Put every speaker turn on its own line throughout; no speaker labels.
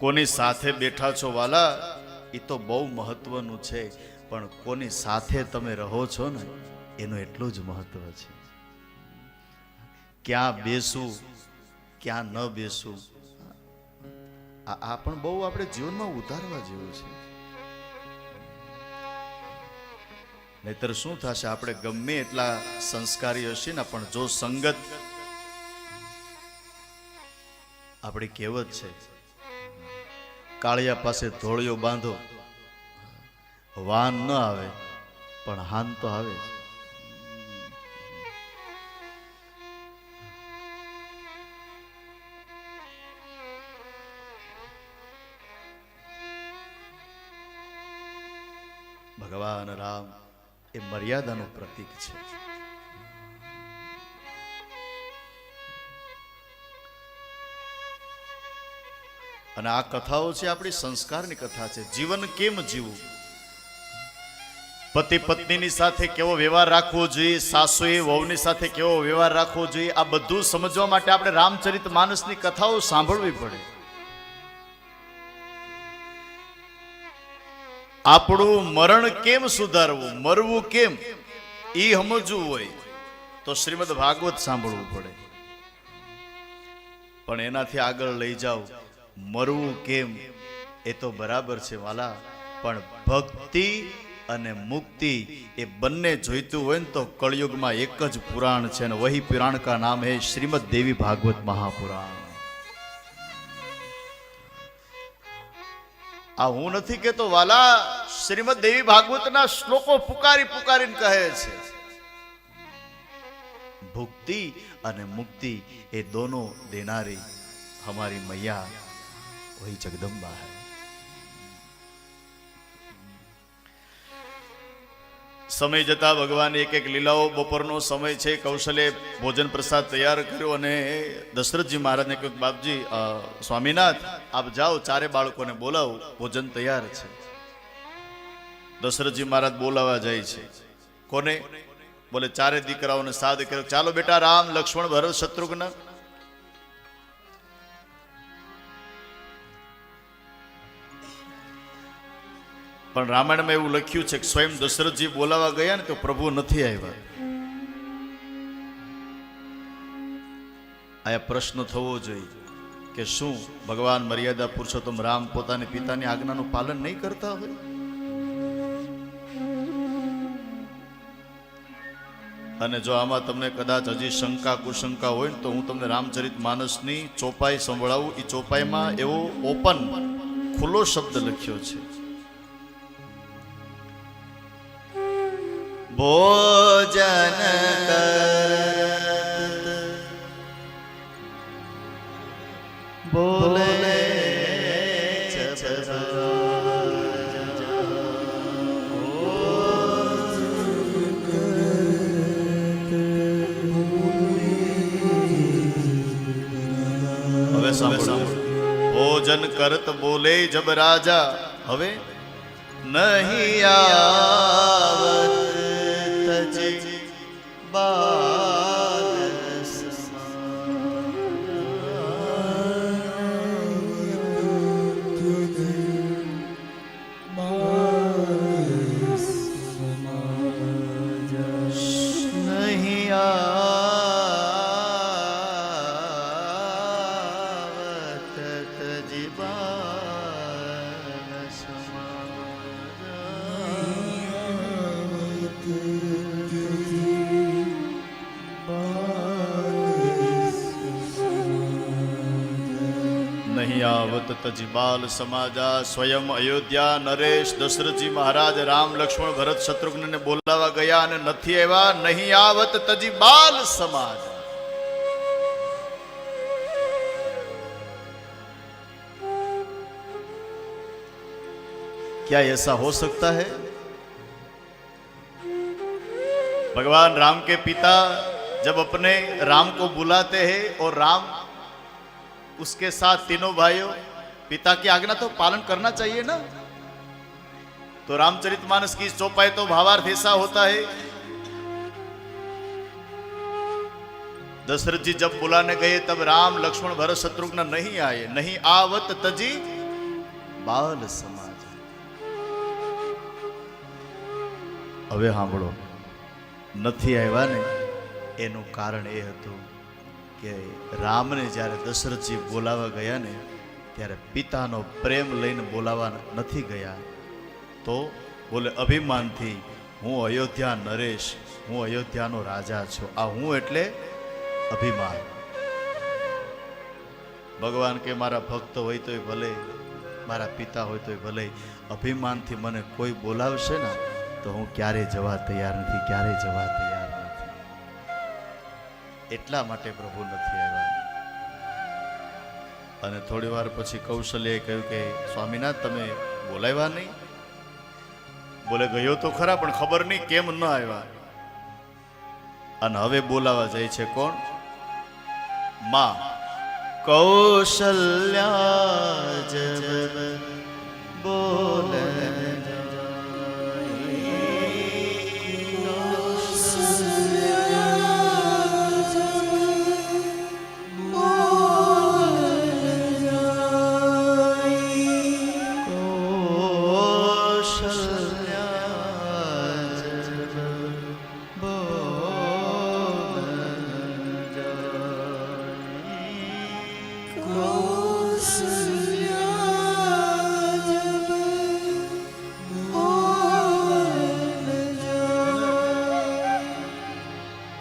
કોની સાથે બેઠા છો વાલા? એ તો બહુ મહત્વનું છે. પણ કોની સાથે તમે રહો છો ને, એનું એટલું જ મહત્વ છે. ક્યાં બેસું, ક્યાં ન બેસું. આ પણ બહુ આપણે જીવનમાં ઉતારવા જેવું છે. નહીતર શું થશે? આપણે ગમે એટલા સંસ્કારી હશે ને, પણ જો સંગત આપણી કહેવત છે કાળિયા પાસે ધોળિયો બાંધો. વાન ન આવે, પણ હાન તો આવે ભગવાન રામ, એ મર્યાદાનું પ્રતીક છે. અને આ કથાઓ છે આપણી સંસ્કારની કથા છે. જીવન કેમ જીવવું? પતિ પત્નીની સાથે કેવો વ્યવહાર રાખવો જોઈએ? સાસુએ વહુની સાથે કેવો વ્યવહાર રાખવો જોઈએ? આ બધું સમજવા માટે આપણે રામચરિત માનસની કથાઓ સાંભળવી પડે. આપણું મરણ કેમ સુધારવું? મરવું કેમ? એ સમજવું હોય તો શ્રીમદ ભાગવત સાંભળવું પડે. પણ એનાથી આગળ લઈ જાઓ. મરવું કેમ? એ તો બરાબર છે વાલા, પણ ભક્તિ અને મુક્તિ એ બંને જોઈતું હોય ને તો કળયુગમાં એક જ પુરાણ છે અને વહી પુરાણ કા નામ હે શ્રીમદ દેવી ભાગવત મહાપુરાણ. આ હું નથી કેતો વાલા, શ્રીમદ દેવી ભાગવતના શ્લોકો પુકારી પુકારીને કહે છે. ભુક્તિ અને મુક્તિ એ દોનો દેનારી અમારી મૈયા वही जगदम्बा है સમય જતા ભગવાન એક એક લીલાઓ બપોરનો સમય છે કૌશલે ભોજન પ્રસાદ તૈયાર કર્યો અને દશરથજી મહારાજને કહ્યું કે બાપજી અ, સ્વામીનાથ આપ જાઓ ચારે બાળકોને બોલાવો ભોજન તૈયાર છે દશરથજી મહારાજ બોલાવા જાય છે કોને બોલે ચારે દીકરાઓને સાદ કર્યો ચાલો બેટા રામ લક્ષ્મણ ભરત શત્રુઘ્ન પણ રામાયણમાં એવું લખ્યું છે કે સ્વયં દશરથજી બોલાવા ગયા ને તો પ્રભુ નથી આવ્યા. આયા પ્રશ્ન થવો જોઈએ કે શું ભગવાન મર્યાદા પુરુષોત્તમ રામ પોતાની પિતાની આજ્ઞાનું પાલન નહીં કરતા હોય? અને જો આમાં તમને કદાચ હજી શંકા કુશંકા હોય ને તો હું તમને રામચરિત માનસની ચોપાઈ સંભળાવું. એ ચોપાઈમાં એવો ઓપન, ખુલ્લો શબ્દ લખ્યો છે. ભોજન બોલે હવે સાંભળો ભોજન કરત બોલે જબ રાજા હવે નહીં આવત તજે નહીં આવત તજી બાલ સમાજા સ્વયં અયોધ્યા નરેશ દશરથજી મહારાજ રામ લક્ષ્મણ ભરત શત્રુઘ્નને બોલાવા ગયા અને નથી આવ્યા નહીં આવત તજી બાલ સમાજ क्या ऐसा हो सकता है? भगवान राम के पिता जब अपने राम को बुलाते हैं और राम उसके साथ तीनों भाइयों, पिता की आज्ञा तो पालन करना चाहिए ना? तो रामचरितमानस की चौपाई तो भावार्थ ऐसा होता है। दशरथ जी जब बुलाने गए, तब राम लक्ष्मण भरत शत्रुघ्न नहीं आए, नहीं आवत तजी बाल सम હવે સાંભળો. નથી આવ્યા ને, એનું કારણ એ હતું કે રામને જ્યારે દશરથજી બોલાવવા ગયા ને, ત્યારે પિતાનો પ્રેમ લઈને બોલાવવા નથી ગયા, તો બોલે, અભિમાનથી હું અયોધ્યા નરેશ, હું અયોધ્યાનો રાજા છું. આ હું એટલે અભિમાન. ભગવાન કે, મારા ભક્ત હોય તોય ભલે, મારા પિતા હોય તોય ભલે, અભિમાનથી મને કોઈ બોલાવશે ને તો હું ક્યારે જવા તૈયાર નથી, ક્યારે જવા તૈયાર નથી? એટલા માટે પ્રભુ નથી આવ્યા. અને થોડી વાર પછી કૌશલ્યએ કહ્યું કે, સ્વામીનાથ, તમે બોલાવ્યા નહીં? બોલે, ગયો તો ખરા, પણ ખબર નહીં કેમ ન આવ્યા. અને હવે બોલાવા જાય છે કોણ? માં. કૌશલ્યા બોલે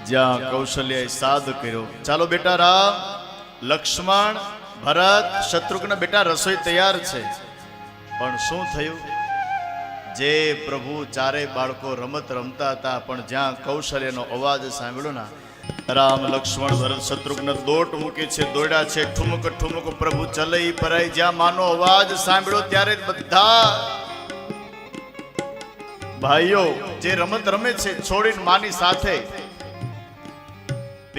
જ્યાં કૌશલ્યએ સાદ કર્યો. ચાલો બેટા રામ, લક્ષ્મણ, ભરત, શત્રુઘ્ન, બેટા રસોઈ તૈયાર છે. પણ શું થયું? જે પ્રભુ ચારે બાળકો રમત રમતા હતા, પણ જ્યાં કૌશલ્યનો અવાજ સાંભળ્યો ના, રામ, લક્ષ્મણ, ભરત, શત્રુઘ્ન દોટ મૂકે છે, દોડ્યા છે, ઠુમક ઠુમક, પ્રભુ ચલઈ પરાઈ જ્યાં માનો અવાજ સાંભળ્યો, ત્યારે બધા ભાઈઓ જે રમત રમે છે, છોડીને માની સાથે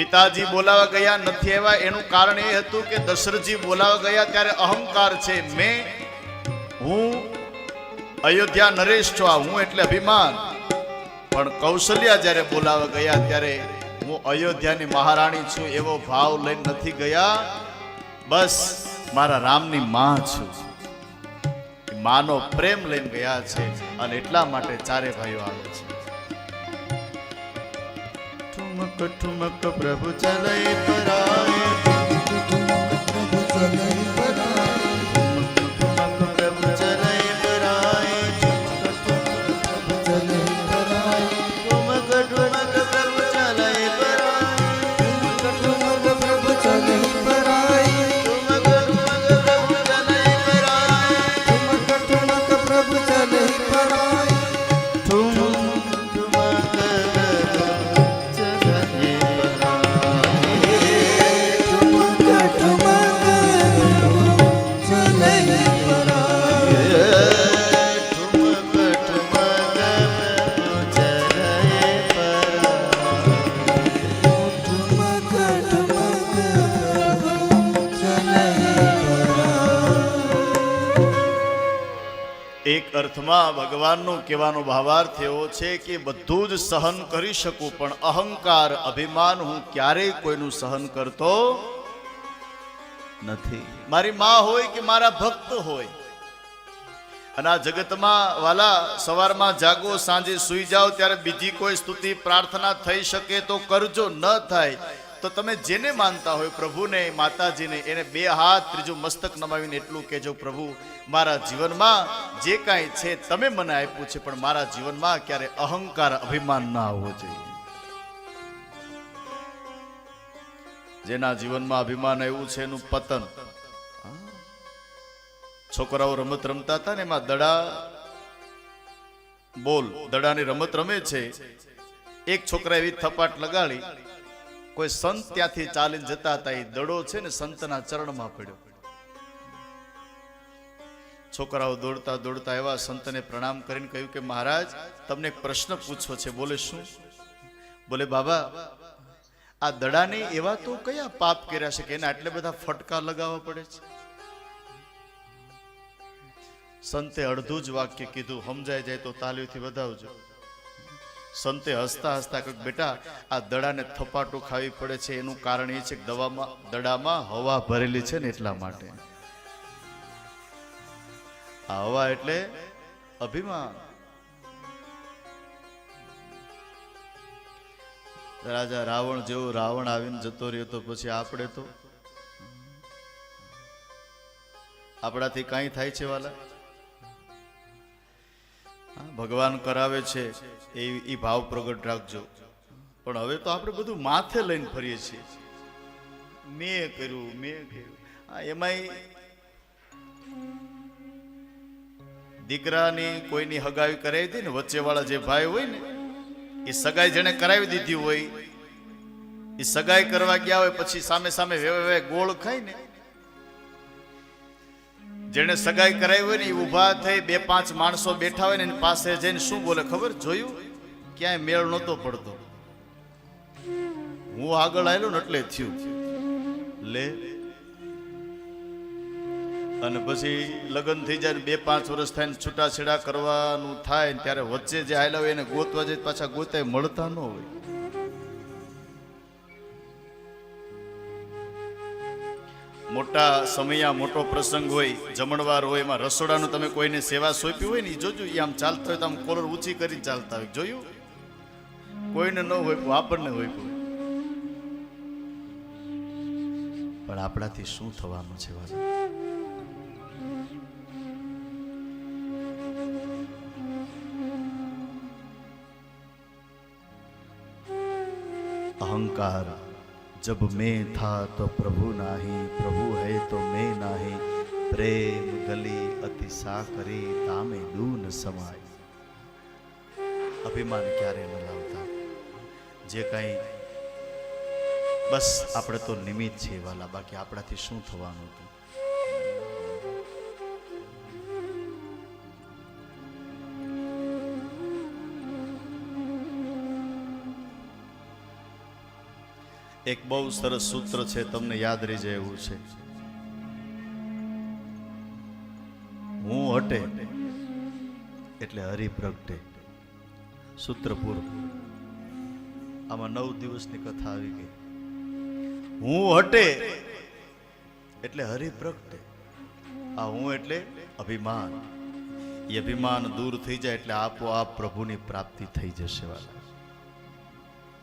પિતાજી બોલાવા ગયા નથી આવ્યા એનું કારણ એ હતું કે દશરથજી બોલાવા ગયા ત્યારે અહંકાર છે. મેં હું અયોધ્યા નરેશ છું. હું એટલે અભિમાન. પણ કૌશલ્યા જ્યારે બોલાવા ગયા ત્યારે હું અયોધ્યાની મહારાણી છું એવો ભાવ લઈને નથી ગયા. બસ મારા રામની માં છું. માનો પ્રેમ લઈને ગયા છે અને એટલા માટે ચારે ભાઈઓ આવે છે. ઠુમક ઠુમક પ્રભુ ચલય પરાય પ્રભુ ચલય અર્થમાં ભગવાનનો કહેવાનો ભાવાર્થ એવો છે કે બધું જ સહન કરી શકું, પણ અહંકાર, અભિમાન હું ક્યારેય કોઈનું સહન કરતો નથી. મારી માં હોય કે મારા ભક્ત હોય, અને આ જગતમાં વાલા સવારમાં જાગો, સાંજે સૂઈ જાઓ, ત્યારે બીજી કોઈ સ્તુતિ, પ્રાર્થના થઈ શકે તો કરજો, ન થાય. તો તમે જેને માનતા હોય પ્રભુને, માતાજીને, એને બે હાથ ત્રીજું મસ્તક નમાવીને એટલું કહેજો, પ્રભુ, મારા જીવનમાં જે કાંઈ છે તમે મને આપ્યું છે, પણ મારા જીવનમાં ક્યારે અહંકાર, અભિમાન ના આવવો જોઈએ. જેના જીવનમાં અભિમાન આવ્યું છે, એનું પતન. છોકરાઓ રમત રમતા હતા ને, એમાં દડા, બોલ, દડાની રમત રમે છે. એક છોકરા એવી થપાટ લગાડી કોઈ સંત ત્યાંથી ચાલીને જતા હતા, એ દડો છે ને સંતના ચરણમાં પડ્યો. છોકરાઓ દોડતા દોડતા એવા સંતને પ્રણામ કરીને કહ્યું કે મહારાજ, તમને પ્રશ્ન પૂછવો છે, બોલે શું? બોલે, બાબા, આ દડાને એવા તો કયા પાપ કર્યા છે કે એને આટલે બધા ફટકા લગાવવા પડે છે? સંતે અડધું જ વાક્ય કીધું સમજાય જાય તો તાલીઓથી વધાવજો. સંતે હસતા હસતા કહ્યું બેટા, આ દડાને થપાટું ખાવી પડે છે. એનું કારણ એ છે કે દવામાં, દડામાં હવા ભરેલી છે ને એટલા માટે. આ હવા એટલે અભિમાન. રાજા રાવણ જેવો રાવણ આવીને જતો રહ્યો તો પછી આપણે તો આપણાથી કાંઈ થાય છે વાલા? ભગવાન કરાવે છે, એ એ ભાવ પ્રગટ રાખજો. પણ હવે તો આપણે બધું માથે લઈને ફરીએ છીએ. મેં કર્યું મેં કર્યું. હા, એમાંય દીકરાની કોઈની હગાવી કરાવી હતી ને, વચ્ચેવાળા જે ભાઈ હોય ને, એ સગાઈ જેને કરાવી દીધી હોય, એ સગાઈ કરવા ગયા હોય, પછી સામે સામે વેવે ગોળ ખાય ને જેને સગાઈ કરાવી હોય ને એ ઊભા થઈ બે પાંચ માણસો બેઠા હોય ને એની પાસે જઈને શું બોલે ખબર? જોયું? ક્યાંય મેળ નહોતો પડતો. હું આગળ આવેલો ને એટલે થયું. લે. અને પછી લગ્ન થઈ જાય બે પાંચ વર્ષ થાય ને છૂટાછેડા કરવાનું થાય ત્યારે વચ્ચે જે આવેલા હોય એને ગોતવા જાય પાછા ગોતાય મળતા ન હોય. મોટા સમયા મોટો પ્રસંગ હોય, જમણવાર હોય, એમાં રસોડાનું તમે કોઈને સેવા સોંપ્યું હોય ને જોજો એ આમ ચાલતા હોય તો આમ કોલર ઊંચી કરીને ચાલતા હોય. જોયું? કોઈને ન હોય, આપણને હોય કોઈ. પણ આપણાથી શું થવાનું છે અહંકાર. जब मैं था तो प्रभु नाही प्रभु है तो मैं नाही प्रेम गली अति साकरी तामे દૂન સમાય અભિમાન ક્યારે ન લાવતા જે કાંઈ બસ આપણે તો નિમિત્ત છે વાલા બાકી આપણાથી શું થવાનું હતું એક બહુ સરસ સૂત્ર છે, તમને યાદ રહી જાય એવું છે. હું હટે એટલે હરિ પ્રગટે સૂત્ર પૂરું. આમાં નવ દિવસની કથા આવી ગઈ. હું હટે એટલે હરિ પ્રગટે આ હું એટલે અભિમાન. એ અભિમાન દૂર થઈ જાય એટલે આપોઆપ પ્રભુની પ્રાપ્તિ થઈ જશે વાલા.